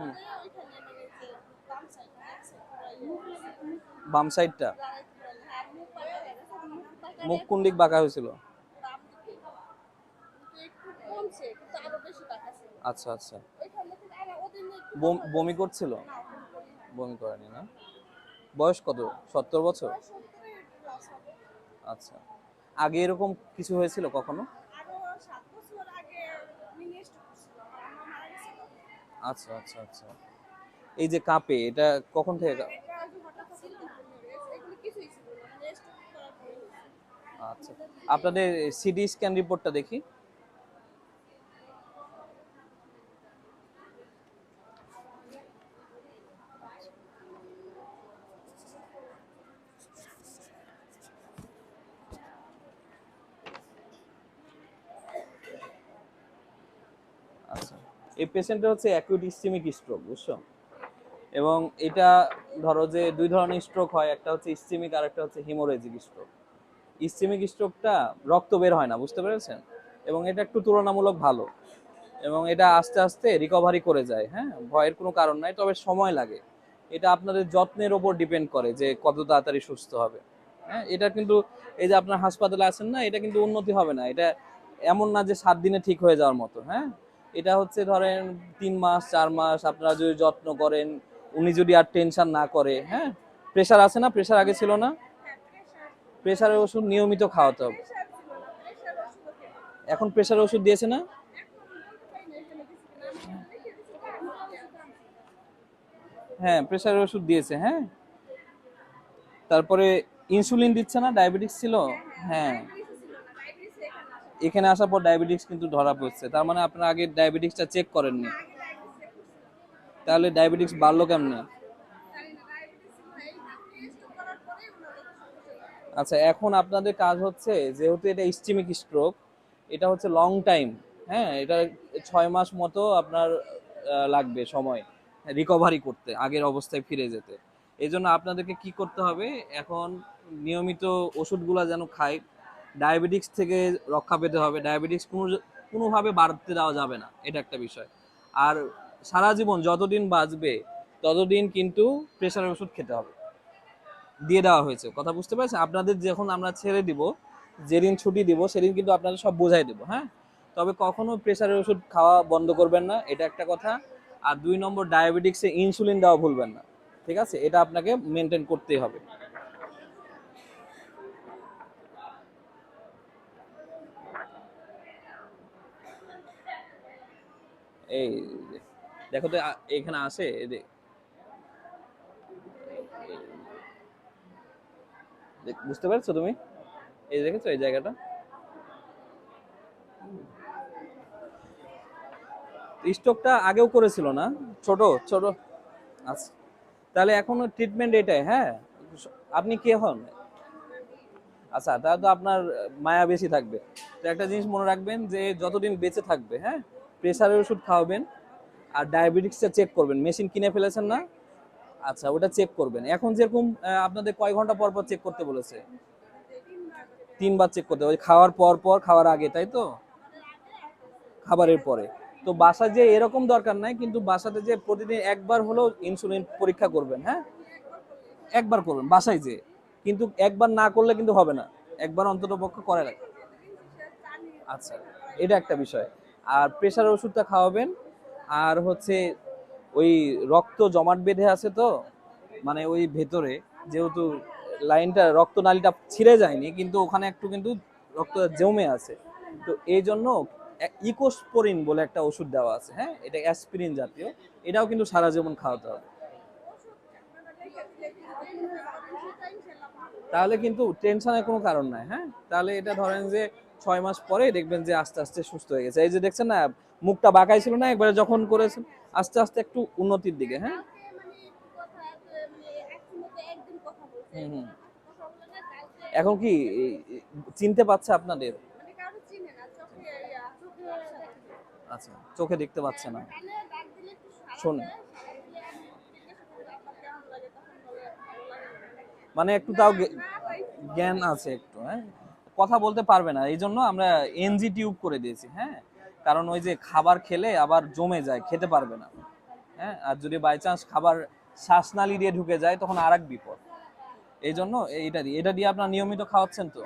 Side বাম সাইডটা? মুখ কোন দিক বাঁকা হয়েছিল? আচ্ছা আচ্ছা। বম- করছিল? বমি করেনি না। বয়স কত? সত্তর বছর। আচ্ছা। আগে এরকম কিছু হয়েছিল কখনো আরও সাত বছর আগে মিনি স্ট্রোক ছিল আমার আম্মা মারা গেছিল আচ্ছা আচ্ছা আচ্ছা। এই যে কাপে এটা কখন থেকে মানে। আচ্ছা। আপনাদের সিডি স্ক্যান রিপোর্টটা দেখি আচ্ছা এই পেশেন্টের হচ্ছে অ্যাকিউট ইস্টিমিক স্ট্রোক বুঝছ? এবং এটা ধরো যে দুই ধরনের স্ট্রোক হয়, একটা হচ্ছে ইস্টিমিক আর একটা হচ্ছে হিমোরেজিক স্ট্রোক ইস্টিমিক স্ট্রোকটা রক্ত বের হয় না, বুঝতে পেরেছেন? এবং এটা একটু তুলনামূলক ভালো। এবং এটা আস্তে আস্তে রিকভারি করে যায় হ্যাঁ? ভয়ের কোনো কারণ নাই, তবে সময় লাগে। এটা আপনাদের যত্নের ওপর ডিপেন্ড করে যে কত তাড়াতাড়ি সুস্থ হবে। হ্যাঁ এটা কিন্তু এই যে আপনার হাসপাতালে আছেন না, এটা কিন্তু উন্নতি হবে না। এটা এমন না যে সাত দিনে ঠিক হয়ে যাওয়ার মতো হ্যাঁ? এটা হচ্ছে ধরেন তিন মাস, চার মাস আপনারা যদি যত্ন করেন, উনি যদি আর টেনশন না করে হ্যাঁ? প্রেশার আছে না? প্রেশার আগে ছিল না? প্রেশারের ওষুধ নিয়মিত খাওয়াতে হবে। এখন প্রেশারের ওষুধ দিয়েছে না? হ্যাঁ প্রেশারের ওষুধ দিয়েছে হ্যাঁ? তারপরে ইনসুলিন দিচ্ছে না? ডায়াবেটিস ছিল? হ্যাঁ। এখানে আসার পর ডায়াবেটিস কিন্তু ধরা পড়ছে। তার মানে আপনারা আগে ডায়াবেটিসটা চেক করেননি। তাহলে ডায়াবেটিস বাড়লো কেমনে? আচ্ছা এখন আপনাদের কাজ হচ্ছে, যেহেতু এটা ইস্টিমিক স্ট্রোক এটা হচ্ছে লং টাইম হ্যাঁ? এটা ছয় মাস মতো আপনার লাগবে সময় রিকভারি করতে, আগের অবস্থায় ফিরে যেতে। এই জন্য আপনাদেরকে কি করতে হবে? এখন নিয়মিত ওষুধগুলো যেন খায় ডায়াবেটিক্স থেকে রক্ষা পেতে হবে। ডায়াবেটিক্স কোনো, কোনোভাবে বাড়তে দেওয়া যাবে না। এটা একটা বিষয়। আর সারা জীবন যতদিন বাঁচবে, ততদিন কিন্তু প্রেশারের ওষুধ খেতে হবে। দিয়ে দেওয়া হয়েছে। কথা বুঝতে পারছেন? আপনাদের যখন আমরা ছেড়ে দিব, যেদিন ছুটি দিব, সেদিন কিন্তু আপনাদের সব বোঝাই দেবো হ্যাঁ? তবে কখনো প্রেশারের ওষুধ খাওয়া বন্ধ করবেন না, এটা একটা কথা। আর দুই নম্বর, ডায়াবেটিক্সে ইনসুলিন দেওয়া ভুলবেন না। ঠিক আছে? এটা আপনাকে মেনটেন করতেই হবে। এই দেখো তো এখানে আসে বুঝতে পারছ তুমি? এই দেখেছ এই জায়গাটা? স্ট্রোকটা আগেও করেছিল না? ছোট ছোট। আচ্ছা তাহলে এখন ট্রিটমেন্ট এটাই হ্যাঁ? আপনি কে হন? আচ্ছা তাহলে তো আপনার মায়া বেশি থাকবে। তো একটা জিনিস মনে রাখবেন যে, যতদিন বেঁচে থাকবে হ্যাঁ? প্রেশারের ওষুধ খাওয়াবেন আর ডায়াবেটিক্সটা চেক করবেন। মেশিন কিনে ফেলেছেন না? আচ্ছা ওটা চেক করবেন। এখন যেরকম আপনাদের কয় ঘণ্টা পর পর চেক করতে বলেছে? তিনবার চেক করতে ওই খাওয়ার পর পর, খাওয়ার আগে, তাই তো? খাবারের পরে। তো বাসায় যে এরকম দরকার নাই, কিন্তু বাসাতে যে প্রতিদিন একবার হলেও ইনসুলিন পরীক্ষা করবেন হ্যাঁ? একবার করবেন, বাসায় যে। কিন্তু একবার না করলে কিন্তু হবে না। একবার অন্তত পক্ষ করে রাখবেন। আচ্ছা এটা একটা বিষয়। আর প্রেশার ওষুধটা খাওয়াবেন। আর হচ্ছে ওই রক্ত জমাট বেঁধে আছে তো মানে ওই ভেতরে, যেহেতু লাইনটা রক্ত নালীটা ছিঁড়ে যায়নি, কিন্তু ওখানে একটু কিন্তু রক্ত জমে আছে। তো এই জন্য ইকোস্পোরিন বলে একটা ওষুধ দেওয়া আছে হ্যাঁ? এটা অ্যাসপিরিন জাতীয়। এটাও কিন্তু সারা জীবন খাওয়াতে হবে। তাহলে কিন্তু টেনশনের কোনো কারণ নাই হ্যাঁ? তাহলে এটা ধরেন যে ছয় মাস পরে দেখবেন যে আস্তে আস্তে সুস্থ হয়ে গেছে। এই যে দেখছেন না, মুখটা বাঁকাই ছিল না, একবারে যখন করেছেন, আস্তে আস্তে একটু উন্নতির দিকে হ্যাঁ? এখন কি, চিনতে পাচ্ছে আপনাদের? আচ্ছা চোখে দেখতে পাচ্ছে না। শোনে মানে একটু তাও জ্ঞান আছে একটু হ্যাঁ? কথা বলতে পারবে না এই জন্য আমরা এনজি টিউব করে দিয়েছি হ্যাঁ? কারণ ওই যে খাবার খেলে আবার জমে যায়, খেতে পারবে না হ্যাঁ? আর যদি বাই চান্স খাবার শ্বাসনালী দিয়ে ঢুকে যায়, তখন আর এক বিপদ। এই জন্য এইটা দিয়ে, এটা দিয়ে আপনার নিয়মিত খাওয়াচ্ছেন তো?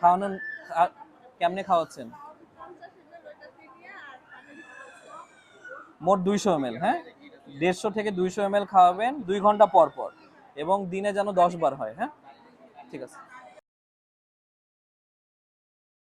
খাওয়ানোর কেমনে খাওয়াচ্ছেন? মোট দুইশো এম হ্যাঁ? দেড়শো থেকে দুইশো এম খাওয়াবেন, দুই ঘণ্টা পর পর। এবং দিনে যেন দশ বার হয় হ্যাঁ? ঠিক আছে।